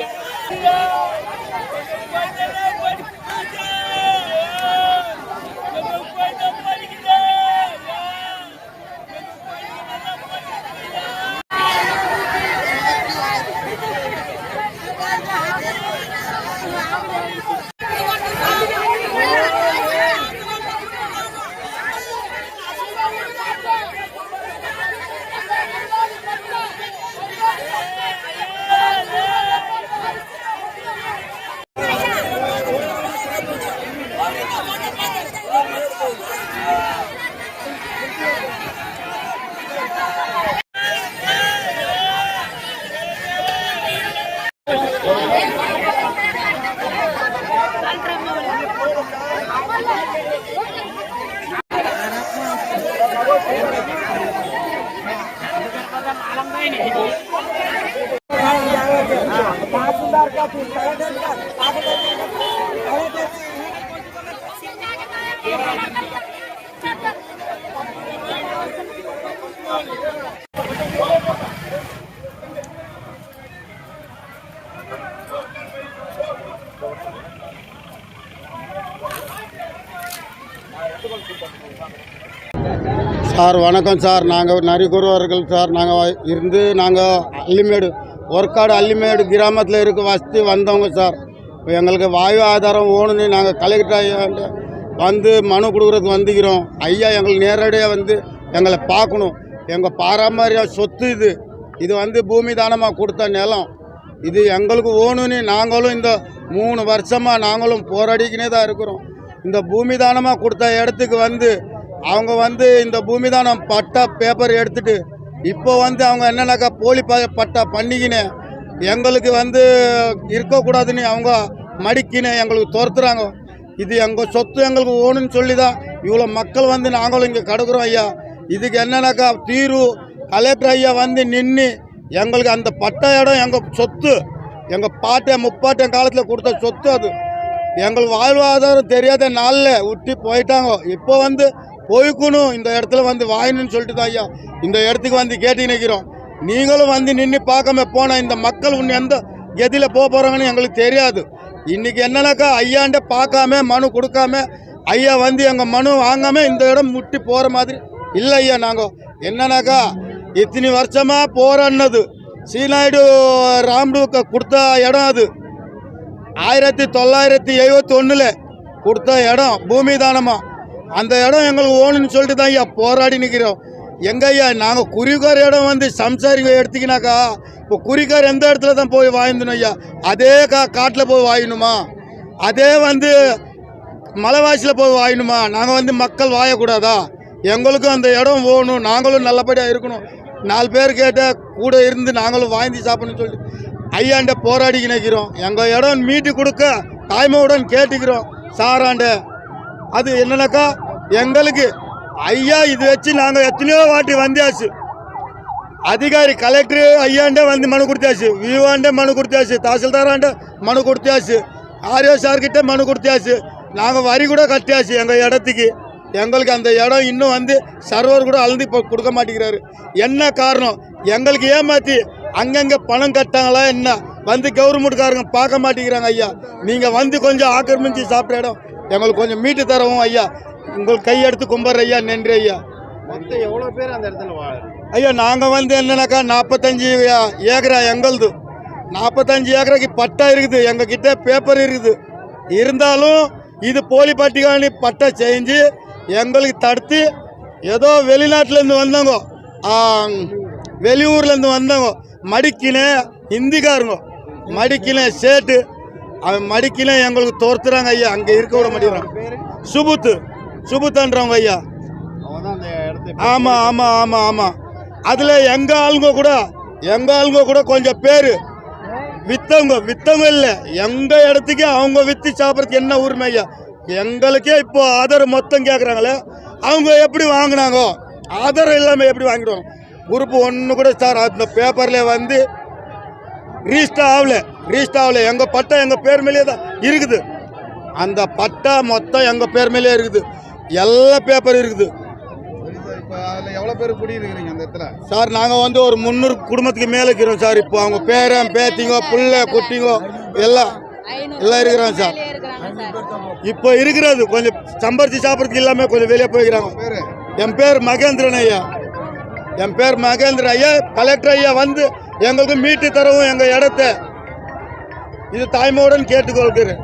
Yeah. Gracias. Sir வணக்கம் sir. நாங்கள் நரிக்குறவர்கள் சார். நாங்கள் இருந்து நாங்கள் அல்லிமேடு ஒர்க்காடு அல்லிமேடு கிராமத்தில் இருக்க வசதி வந்தவங்க சார். எங்களுக்கு வாயு ஆதாரம் ஓணுன்னு நாங்கள் கலெக்டர் ஐயாண்ட வந்து மனு கொடுக்குறதுக்கு வந்துக்கிறோம். ஐயா எங்களுக்கு நேரடியாக வந்து எங்களை பார்க்கணும். எங்கள் பாரம்பரிய சொத்து இது. இது வந்து பூமி தானமாக கொடுத்த நிலம். இது எங்களுக்கு ஓணுன்னு நாங்களும் இந்த மூணு வருஷமாக நாங்களும் போராடிக்கினே தான் இருக்கிறோம். இந்த பூமி தானமாக கொடுத்த இடத்துக்கு வந்து அவங்க வந்து இந்த பூமி தானம் பட்டா பேப்பர் எடுத்துட்டு இப்போ வந்து அவங்க என்னென்னாக்கா போலி ப பட்டா பண்ணிக்கினே எங்களுக்கு வந்து இருக்கக்கூடாதுன்னு அவங்க மடிக்கினே எங்களுக்கு துரத்துறாங்க. இது எங்கள் சொத்து எங்களுக்கு ஓணுன்னு சொல்லி தான் இவ்வளோ மக்கள் வந்து நாங்களும் இங்கே கிடக்குறோம் ஐயா. இதுக்கு என்னன்னாக்கா தீர்வு கலெக்டர் ஐயா வந்து நின்று எங்களுக்கு அந்த பட்டா இடம் எங்கள் சொத்து எங்கள் பாட்டன் முப்பாட்டன் காலத்தில் கொடுத்த சொத்து அது. எங்களுக்கு வாழ்வாதாரம் தெரியாத நாளில் விட்டு போயிட்டாங்க. இப்போ வந்து போய்க்கணும். இந்த இடத்துல வந்து வாயணும்னு சொல்லிட்டு தான் ஐயா. இந்த இடத்துக்கு வந்து கேட்டு நிற்கிறோம் நீங்களும் வந்து நின்று பார்க்காம போன இந்த மக்கள் உன்னை எந்த கதியில் போக போகிறாங்கன்னு எங்களுக்கு தெரியாது. இன்னைக்கு என்னன்னாக்கா ஐயாண்ட பார்க்காம மனு கொடுக்காம ஐயா வந்து எங்கள் மனு வாங்காமல் இந்த இடம் முட்டி போகிற மாதிரி இல்லை ஐயா நாங்கள் என்னன்னாக்கா இத்தனை வருஷமாக போராடினது. சீனாயுடு ராம்டுக்கு கொடுத்த இடம் அது. ஆயிரத்தி தொள்ளாயிரத்தி எழுபத்தி ஒன்றில் கொடுத்த இடம் பூமி தானமாக அந்த இடம் எங்களுக்கு ஓணுன்னு சொல்லிட்டு தான் ஐயா போராடி நிற்கிறோம் எங்க ஐயா நாங்கள் குறிக்கார் இடம் வந்து சம்சாரிங்க எடுத்தீங்கன்னாக்கா இப்போ குறிக்கார் எந்த இடத்துல தான் போய் வாங்கிடணும் ஐயா? அதே கா காட்டில் போய் வாங்கணுமா அதே வந்து மலைவாசியில் போய் வாங்கணுமா நாங்கள் வந்து மக்கள் வாயக்கூடாதா? எங்களுக்கும் அந்த இடம் போகணும் நாங்களும் நல்லபடியாக இருக்கணும். நாலு பேர் கேட்டால் கூட இருந்து நாங்களும் வாங்கி சாப்பிடணும்னு சொல்லிட்டு ஐயாண்ட போராடி நினைக்கிறோம் எங்கள் இடம் மீட்டு கொடுக்க தாய்மையுடன் கேட்டுக்கிறோம். சாராண்ட அது என்னன்னாக்கா எங்களுக்கு ஐயா இது வச்சு நாங்கள் எத்தனையோ வாட்டி வந்தாச்சு அதிகாரி கலெக்டர் ஐயாண்டே வந்து மனு கொடுத்தாச்சு. விஓண்டே மனு கொடுத்தாச்சு. தாசில்தாராண்டே மனு கொடுத்தாச்சு. ஆர்யோ சார்கிட்ட மனு கொடுத்தாச்சு. நாங்கள் வரி கூட கட்டியாச்சு எங்கள் இடத்துக்கு. எங்களுக்கு அந்த இடம் இன்னும் வந்து சர்வர் கூட அழுந்து இப்போ கொடுக்க மாட்டேங்கிறாரு. என்ன காரணம்? எங்களுக்கு ஏமாற்றி அங்கங்கே பணம் கட்டாங்களா என்ன? வந்து கவர்மெண்ட்காரங்க பார்க்க மாட்டேங்கிறாங்க ஐயா. நீங்கள் வந்து கொஞ்சம் ஆக்கிரமிச்சு சாப்பிட்ட இடம். எங்களுக்கு கொஞ்சம் மீட்டு தரவும் ஐயா. உங்களுக்கு கையெடுத்து கும்பிட்ற ஐயா நன்றி ஐயா. மொத்தம் எவ்வளோ பேர் அந்த இடத்துல வாழும் ஐயா நாங்கள் வந்து என்னன்னாக்கா நாற்பத்தஞ்சு ஏக்கரா எங்களுது. நாற்பத்தஞ்சு ஏக்கராக்கு பட்டா இருக்குது. எங்கள் கிட்ட பேப்பர் இருக்குது. இருந்தாலும் இது போலி பட்டிகாணி பட்டா செஞ்சு எங்களுக்கு தடுத்து ஏதோ வெளிநாட்டிலேருந்து வந்தவங்க வெளியூர்லேருந்து வந்தவங்க மடிக்கினே ஹிந்திக்காரங்க மடிக்கினே சேட்டு அவன் மடிக்கினே எங்களுக்கு தோர்த்துறாங்க ஐயா. அங்கே இருக்க விட மாட்டேங்கிறாங்க சுபுத்து சுபுத்தன்றவங்க ஐயா. ஆமாம் ஆமாம் ஆமாம் ஆமாம் அதில் எங்கள் ஆளுங்க கூட எங்கள் ஆளுங்க கூட கொஞ்சம் பேர். வித்தவங்க வித்தவங்க இல்லை. எங்கள் இடத்துக்கு அவங்க விற்று சாப்பிட்றதுக்கு என்ன உரிமை ஐயா? எங்களுக்கே இப்போ ஆதாரம் மொத்தம் கேட்குறாங்களே அவங்க எப்படி வாங்கினாங்க? ஆதாரம் இல்லாமல் எப்படி வாங்கிடுவாங்க? குரூப் ஒன்று கூட சார் அந்த பேப்பரில் வந்து ரீஸ்டா ஆகல. ரீஸ்டா ஆகல. எங்கள் பட்டா எங்கள் பேர் மேலேயே தான் இருக்குது. அந்த பட்டா மொத்தம் எங்கள் பேர் மேலேயே இருக்குது. எல்லா பேப்பர் இருக்குது. எவ்வளோ பேர் குடியிருக்கிறீங்க அந்த இடத்துல? சார் நாங்கள் வந்து ஒரு முந்நூறு குடும்பத்துக்கு மேலே இருக்கிறோம் சார் இப்போ அவங்க பேரன் பேத்திங்கோ புள்ள குட்டிங்கோ எல்லாம் எல்லாம் இருக்கிறாங்க சார் இப்போ இருக்கிறது கொஞ்சம் சம்பாரிச்சு சாப்பிட்றதுக்கு இல்லாமல் கொஞ்சம் வெளியே போய்க்கிறாங்க. என் பேர் மகேந்திரன் ஐயா. என் பேர் மகேந்திர ஐயா. கலெக்டர் ஐயா வந்து எங்களுக்கு மீட்டு தரவும் எங்கள் இடத்த. இது தாய்மோடன் கேட்டுக்கொள்கிறேன்.